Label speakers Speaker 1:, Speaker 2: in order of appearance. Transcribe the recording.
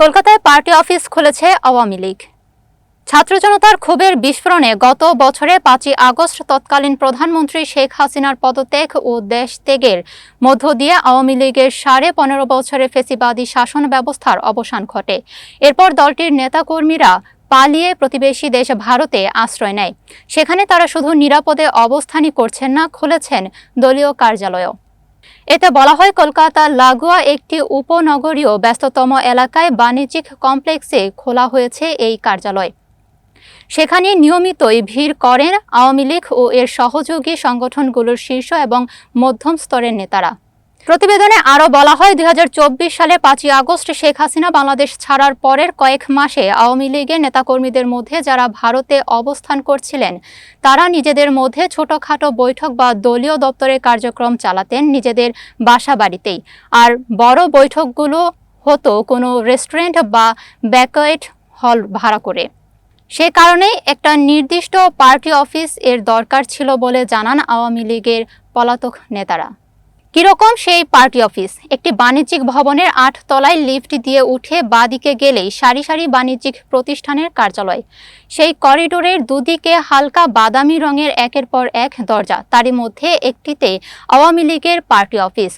Speaker 1: কলকাতায় party office খুলেছে আওয়ামী লীগ। ছাত্র জনতার ক্ষোভের বিস্ফোরণে গত বছরে পাঁচই আগস্ট তৎকালীন প্রধানমন্ত্রী শেখ হাসিনার পদত্যাগ ও দেশ ত্যাগের মধ্য দিয়ে আওয়ামী লীগের সাড়ে পনেরো বছরে ফেসিবাদী শাসন ব্যবস্থার অবসান ঘটে। এরপর দলটির নেতাকর্মীরা পালিয়ে প্রতিবেশী দেশ ভারতে আশ্রয় নেয়। সেখানে তারা শুধু নিরাপদে অবস্থানই করছেন না, খুলেছেন দলীয় কার্যালয়ও। এতে বলা হয় কলকাতা লাগোয়া একটি উপনগরীয় ব্যস্ততম এলাকায় বাণিজ্যিক কমপ্লেক্সে খোলা হয়েছে এই কার্যালয়। সেখানে নিয়মিতই ভিড় করেন আওয়ামী লীগ ও এর সহযোগী সংগঠনগুলোর শীর্ষ এবং মধ্যম স্তরের নেতারা। প্রতিবেদনে আরও বলা হয়, দুই হাজার চব্বিশ সালে পাঁচই আগস্ট শেখ হাসিনা বাংলাদেশ ছাড়ার পরের কয়েক মাসে আওয়ামী লীগের নেতাকর্মীদের মধ্যে যারা ভারতে অবস্থান করছিলেন, তারা নিজেদের মধ্যে ছোটখাটো বৈঠক বা দলীয় দপ্তরের কার্যক্রম চালাতেন নিজেদের বাসা বাড়িতেই আর বড় বৈঠকগুলো হতো কোনো রেস্টুরেন্ট বা ব্যাকয়েট হল ভাড়া করে। সে কারণে একটা নির্দিষ্ট পার্টি অফিস এর দরকার ছিল বলে জানান আওয়ামী লীগের পলাতক নেতারা। কীরকম সেই পার্টি অফিস? একটি বাণিজ্যিক ভবনের আট তলায় লিফট দিয়ে উঠে বাদিকে গেলেই সারি সারি বাণিজ্যিক প্রতিষ্ঠানের কার্যালয়। সেই করিডোরের দুদিকে হালকা বাদামি রঙের একের পর এক দরজা, তারই মধ্যে একটিতে আওয়ামী লীগের পার্টি অফিস।